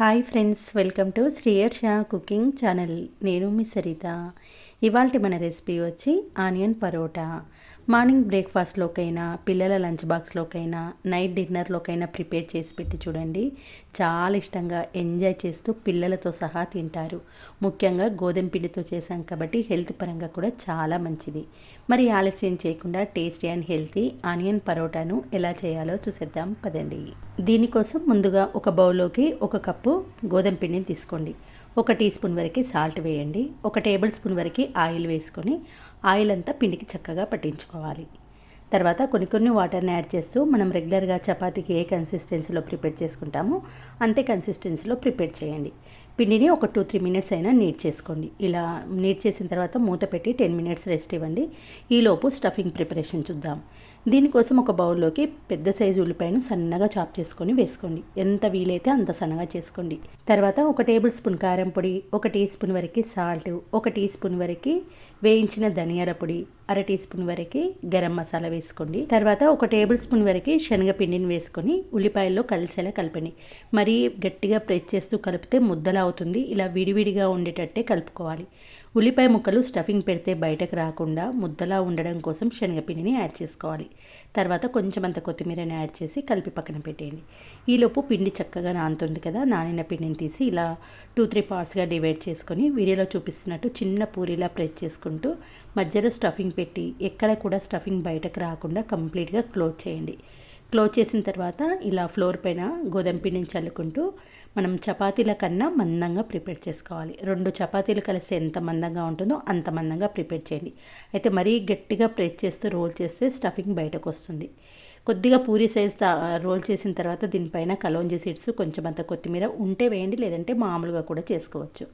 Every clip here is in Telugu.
Hi friends welcome to Sriyarsha cooking channel. నేను మీ సరిత. ఇవాళ మన రెసిపీ వచ్చి ఆనియన్ పరోటా. మార్నింగ్ బ్రేక్ఫాస్ట్లోకైనా పిల్లల లంచ్ బాక్స్లోకైనా నైట్ డిన్నర్లోకైనా ప్రిపేర్ చేసి పెట్టి చూడండి. చాలా ఇష్టంగా ఎంజాయ్ చేస్తూ పిల్లలతో సహా తింటారు. ముఖ్యంగా గోధుమ పిండితో చేశాం కాబట్టి హెల్త్ పరంగా కూడా చాలా మంచిది. మరి ఆలస్యం చేయకుండా టేస్టీ అండ్ హెల్తీ ఆనియన్ పరోటాను ఎలా చేయాలో చూసేద్దాం. పదండి. దీనికోసం ముందుగా ఒక బౌల్లోకి ఒక కప్పు గోధుమ పిండిని తీసుకోండి. ఒక టీ స్పూన్ వరకు సాల్ట్ వేయండి. ఒక టేబుల్ స్పూన్ వరకు ఆయిల్ వేసుకొని ఆయిల్ అంతా పిండికి చక్కగా పట్టించుకోవాలి. తర్వాత కొన్ని కొన్ని వాటర్ని యాడ్ చేస్తూ మనం రెగ్యులర్గా చపాతీకి ఏ కన్సిస్టెన్సీలో ప్రిపేర్ చేసుకుంటామో అంతే కన్సిస్టెన్సీలో ప్రిపేర్ చేయండి. పిండిని ఒక టూ త్రీ మినిట్స్ అయినా నీట్ చేసుకోండి. ఇలా నీట్ చేసిన తర్వాత మూత పెట్టి టెన్ మినిట్స్ రెస్ట్ ఇవ్వండి. ఈలోపు స్టఫింగ్ ప్రిపరేషన్ చూద్దాం. దీనికోసం ఒక బౌల్లోకి పెద్ద సైజు ఉల్లిపాయను సన్నగా చాప్ చేసుకొని వేసుకోండి. ఎంత వీలైతే అంత సన్నగా చేసుకోండి. తర్వాత ఒక టేబుల్ స్పూన్ కారం పొడి ఒక టీ స్పూన్ వరకు సాల్ట్ ఒక టీ స్పూన్ వరకు వేయించిన ధనియాల పొడి అర టీ స్పూన్ వరకు గరం మసాలా వేసుకోండి. తర్వాత ఒక టేబుల్ స్పూన్ వరకు శనగపిండిని వేసుకొని ఉల్లిపాయల్లో కలిసేలా కలపండి. మరీ గట్టిగా ప్రెస్ చేస్తూ కలిపితే ముద్దలా అవుతుంది ఇలా విడివిడిగా ఉండేటట్టే కలుపుకోవాలి. ఉల్లిపాయ ముక్కలు స్టఫింగ్ పెడితే బయటకు రాకుండా ముద్దలా ఉండడం కోసం శనగపిండిని యాడ్ చేసుకోవాలి. తర్వాత కొంచెం అంత కొత్తిమీరని యాడ్ చేసి కలిపి పక్కన పెట్టేయండి. ఈలోపు పిండి చక్కగా నానుతుంది కదా నానిన పిండిని తీసి ఇలా టూ త్రీ పార్ట్స్గా డివైడ్ చేసుకొని వీడియోలో చూపిస్తున్నట్టు చిన్న పూరిలా ప్రెస్ చేసుకుంటూ మధ్యలో స్టఫింగ్ పెట్టి ఎక్కడ కూడా స్టఫింగ్ బయటకు రాకుండా కంప్లీట్గా క్లోజ్ చేయండి. క్లోజ్ చేసిన తర్వాత ఇలా ఫ్లోర్ పైన గోధుమ పిండిని చల్లుకుంటూ మనం చపాతీల కన్నా మందంగా ప్రిపేర్ చేసుకోవాలి. రెండు చపాతీలు కలిసి ఎంత మందంగా ఉంటుందో అంత మందంగా ప్రిపేర్ చేయండి. అయితే మరీ గట్టిగా ప్రెస్ చేస్తూ రోల్ చేస్తే స్టఫింగ్ బయటకు వస్తుంది. కొద్దిగా పూరి సైజ్ రోల్ చేసిన తర్వాత దీనిపైన కలోంజి సీడ్స్ కొంచెం అంత కొత్తిమీర ఉంటే వేయండి లేదంటే మామూలుగా కూడా చేసుకోవచ్చు.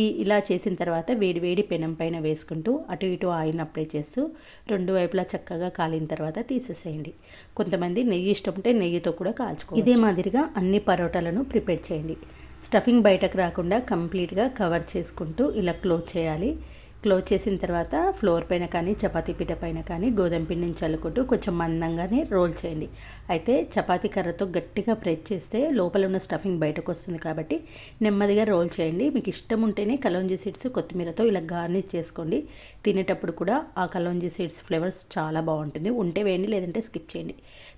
ఈ ఇలా చేసిన తర్వాత వేడి వేడి పెనం పైన వేసుకుంటూ అటు ఇటు ఆయిల్ అప్లై చేస్తూ రెండు వైపులా చక్కగా కాలిన తర్వాత తీసేసేయండి. కొంతమంది నెయ్యి ఇష్టం ఉంటే నెయ్యితో కూడా కాల్చుకో ఇదే మాదిరిగా అన్ని పరోటాలను ప్రిపేర్ చేయండి. స్టఫింగ్ బయటకు రాకుండా కంప్లీట్గా కవర్ చేసుకుంటూ ఇలా క్లోజ్ చేయాలి. క్లోజ్ చేసిన తర్వాత ఫ్లోర్ పైన కానీ చపాతీ పీట పైన కానీ గోధుమ పిండిని చల్లుకుంటూ కొంచెం మందంగానే రోల్ చేయండి. అయితే చపాతీ కర్రతో గట్టిగా ప్రెస్ చేస్తే లోపల ఉన్న స్టఫింగ్ బయటకు వస్తుంది కాబట్టి నెమ్మదిగా రోల్ చేయండి. మీకు ఇష్టం ఉంటేనే కలోంజీ సీడ్స్ కొత్తిమీరతో ఇలా గార్నిష్ చేసుకోండి. తినేటప్పుడు కూడా ఆ కలోంజీ సీడ్స్ ఫ్లేవర్స్ చాలా బాగుంటుంది. ఉంటే వేయండి లేదంటే స్కిప్ చేయండి.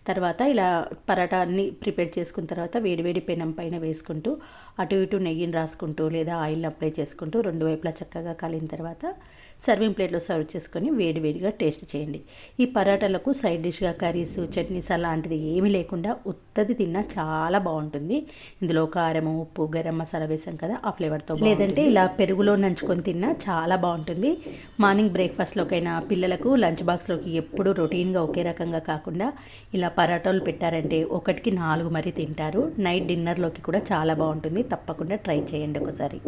తర్వాత ఇలా పరాటాన్ని ప్రిపేర్ చేసుకున్న తర్వాత వేడివేడి పెనం పైన వేసుకుంటూ అటు ఇటు నెయ్యిని రాసుకుంటూ లేదా ఆయిల్ని అప్లై చేసుకుంటూ రెండు వైపులా చక్కగా కాలిన తర్వాత సర్వింగ్ ప్లేట్లో సర్వ్ చేసుకొని వేడివేడిగా టేస్ట్ చేయండి. ఈ పరాటాలకు సైడ్ డిష్గా కర్రీస్ చట్నీస్ అలాంటిది ఏమీ లేకుండా ఉత్తది తిన్నా చాలా బాగుంటుంది. ఇందులో కారం ఉప్పు గరం మసాలా వేసాం కదా ఆ ఫ్లేవర్తో లేదంటే ఇలా పెరుగులో నంచుకొని తిన్నా చాలా బాగుంటుంది. మార్నింగ్ బ్రేక్ఫాస్ట్లోకైనా పిల్లలకు లంచ్ బాక్స్లోకి ఎప్పుడు రొటీన్గా ఒకే రకంగా కాకుండా ఇలా పరాటాలు పెట్టారంటే ఒకటికి నాలుగు మరీ తింటారు. నైట్ డిన్నర్లోకి కూడా చాలా బాగుంటుంది. తప్పకుండా ట్రై చేయండి ఒకసారి.